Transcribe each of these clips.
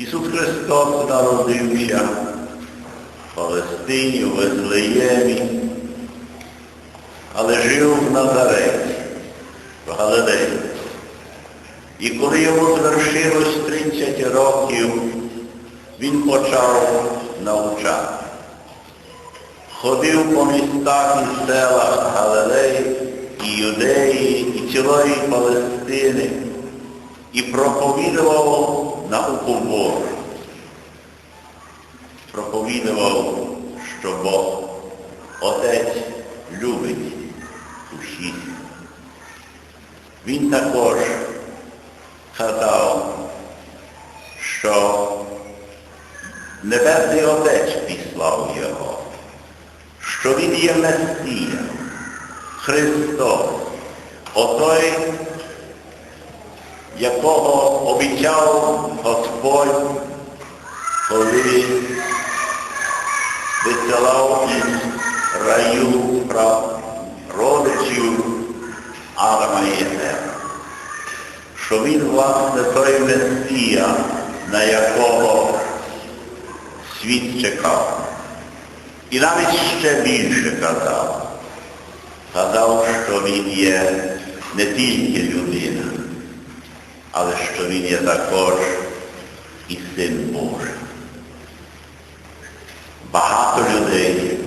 Ісус Христос народився в Палестині, у Везлеємі, але жив в Назареті, в Галилеї. І коли йому звершилось 30 років, він почав навчати. Ходив по містах і селах Галилеї, і Юдеї, і цілої Палестини, і проповідував науку Божу. Проповідував, що Бог, Отець любить усіх. Він також казав, що Небесний Отець післав його, що він є Месія, Христос, отой, якого обіцяв Господь, коли висилав із раю родичів Адама і Євгена що він, власне, той Месія, на якого світ чекав. І навіть ще більше казав. Казав, що він є не тільки людина, але що він є також і син Божий. Багато людей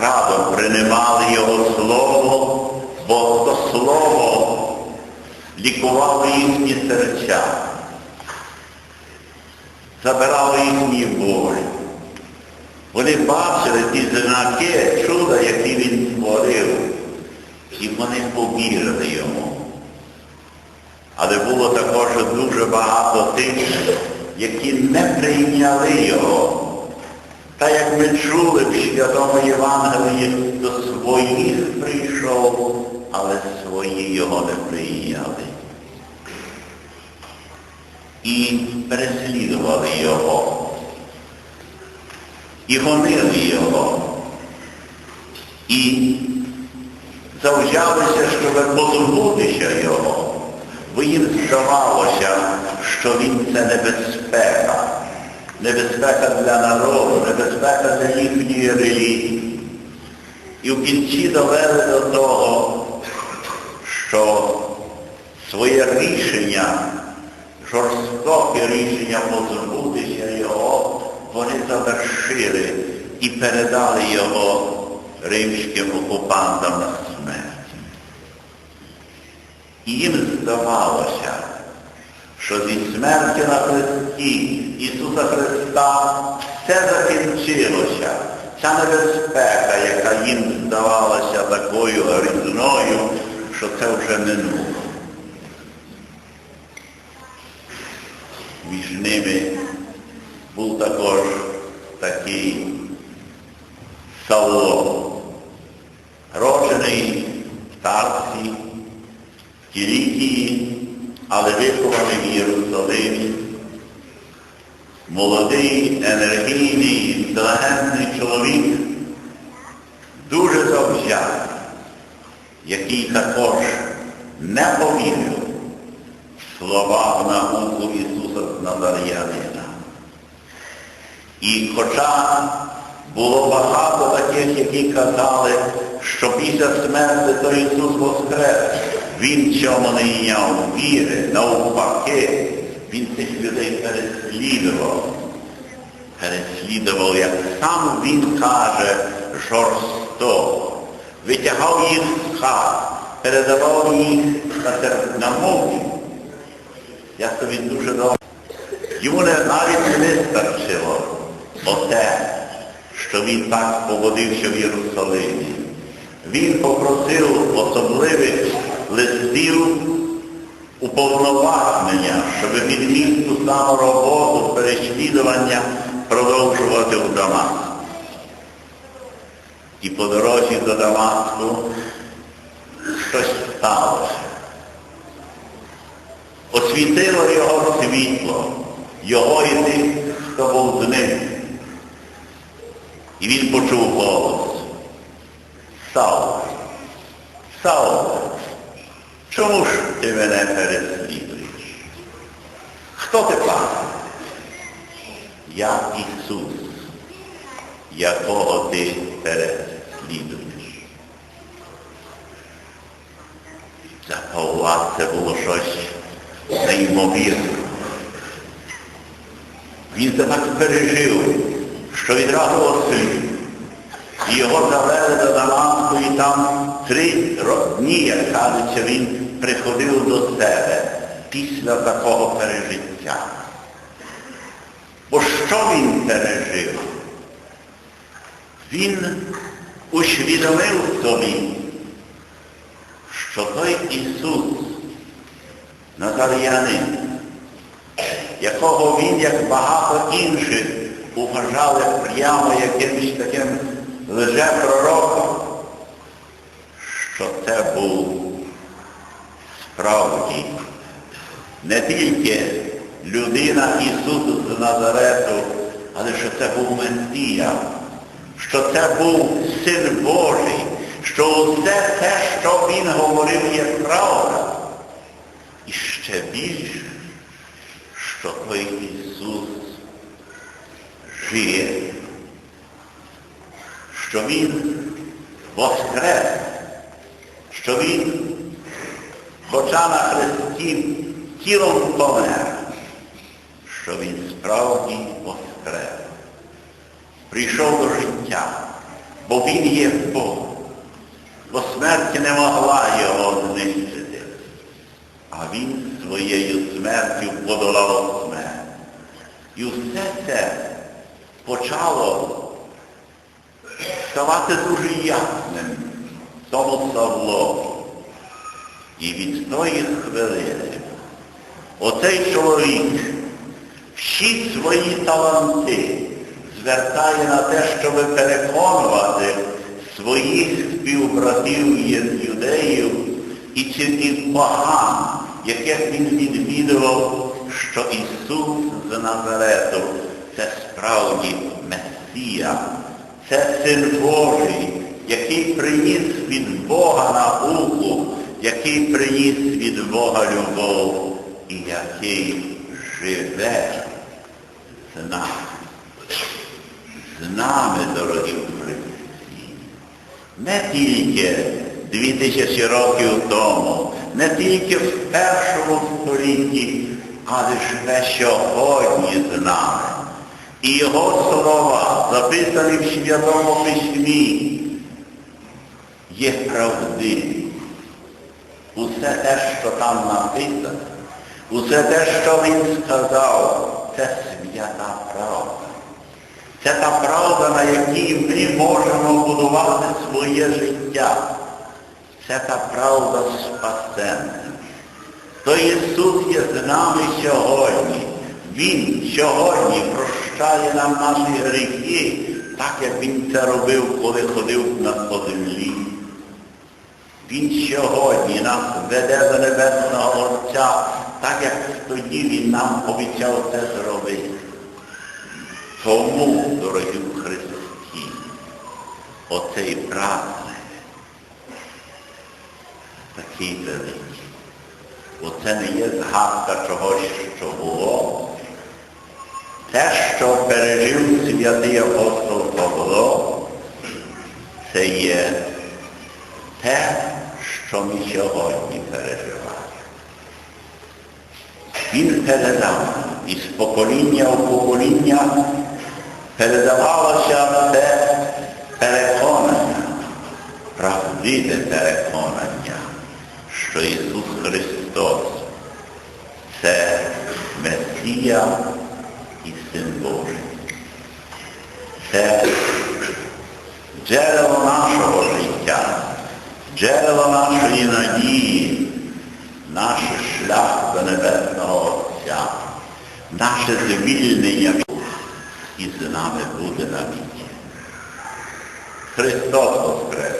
радо приймали його слово, бо то слово лікувало їхні серця, забирало їхні болі. Вони бачили ті знаки, чуда, які він створив, і вони повірили йому. Але було також дуже багато тих, які не прийняли його. Та як ми чули в Святому Євангелії, до своїх прийшов, але свої його не прийняли. І переслідували його. І гонили його. І завзялися, щоб позбутися його. Бо їм здавалося, що він це небезпека. Небезпека для народу, небезпека для їхньої релігії. І в кінці довели до того, що своє рішення, жорстоке рішення позбутися його, вони завершили і передали його римським окупантам. І їм здавалося, що зі смерті на Христі Ісуса Христа все закінчилося. Ця небезпека, яка їм здавалася такою грізною, що це вже минуло. Між ними був також такий Савло, роджений в Кілікії, але вихований в Єрусалимі. Молодий, енергійний, інтелігентний чоловік, дуже завзятий, який також не повірив в слова в науку Ісуса Назар'янина. І хоча було багато таких, які казали, що після смерти то Ісус воскрес, Він цьому не йняв віри, навпаки, Він цих людей переслідував. Переслідував, як сам він каже, жорстоко. Витягав їх з хат, передавав їх на, мові. Я собі дуже добре. Йому навіть не вистачило оте, що він так поводився в Єрусалимі. Він попросив особливих листів уповноваження, щоб він міг ту саму роботу переслідування продовжувати в Дамаску. І по дорозі до Дамаску щось сталося. Освітило його світло, його і тих, хто був з ним. І він почув голос. Саул, Саул, чому ж ти мене переслідуєш? Хто ти пане? Я Ісус, якого ти переслідуєш. Для Павла це було щось неймовірне. Він це так пережив, що відразу осліп. І його завели до Дамаску, і там три дні, як кажеться, він приходив до себе після такого пережиття. Бо що він пережив? Він усвідомив собі, що той Ісус, Назарянин, якого він, як багато інших, вважали прямо якимось таким лже-пророком, що це був справді не тільки людина Ісусу з Назарету, але що це був Месія, що це був Син Божий, що усе те, що Він говорив, є правда. І ще більше, що той Ісус жиє, що Він воскрес, що Він, хоча на Христі тілом помер, що Він справді воскрес, прийшов до життя, бо Він є Бог, бо смерть не могла його знищити, а Він своєю смертю подолав смерть. І все це почало ставати дуже ясним тому Савлові. І від тої хвилини оцей чоловік всі свої таланти звертає на те, щоб переконувати своїх співбратів юдеїв і цілких поган, яких він відвідував, що Ісус з Назарету це справді Месія, це Син Божий, який приніс від Бога науку, який приніс від Бога любов і який живе з нами. З нами, дорогі Христі. Не тільки дві тисячі років тому, не тільки в першому столітті, але живе сьогодні з нами. І його слова, записані в Святому Письмі, є правдиві. Усе те, що там написано, усе те, що він сказав, це свята правда. Це та правда, на якій ми можемо будувати своє життя. Це та правда спасенна. То Ісус є з нами сьогодні. Він сьогодні прощає нам наші гріхи, так як Він це робив, коли ходив на землі. Він сьогодні нас веде до Небесного Отця, так як тоді Він нам обіцяв це зробити. Тому, дорогі в Христі, оцей праздник такий великий. Бо це не є згадка чогось, що було. Те, що пережив святий апостол Павло, це є те, що ми сьогодні переживаємо. Він передав із покоління в покоління передавалося це переконання, правдиве переконання, що Ісус Христос це Месія і Син Божий. Це джерело нашого життя, джерело нашої надії, наш шлях до Небесного Отця, наше звільнення і з нами буде навіки. Христос Воскрес!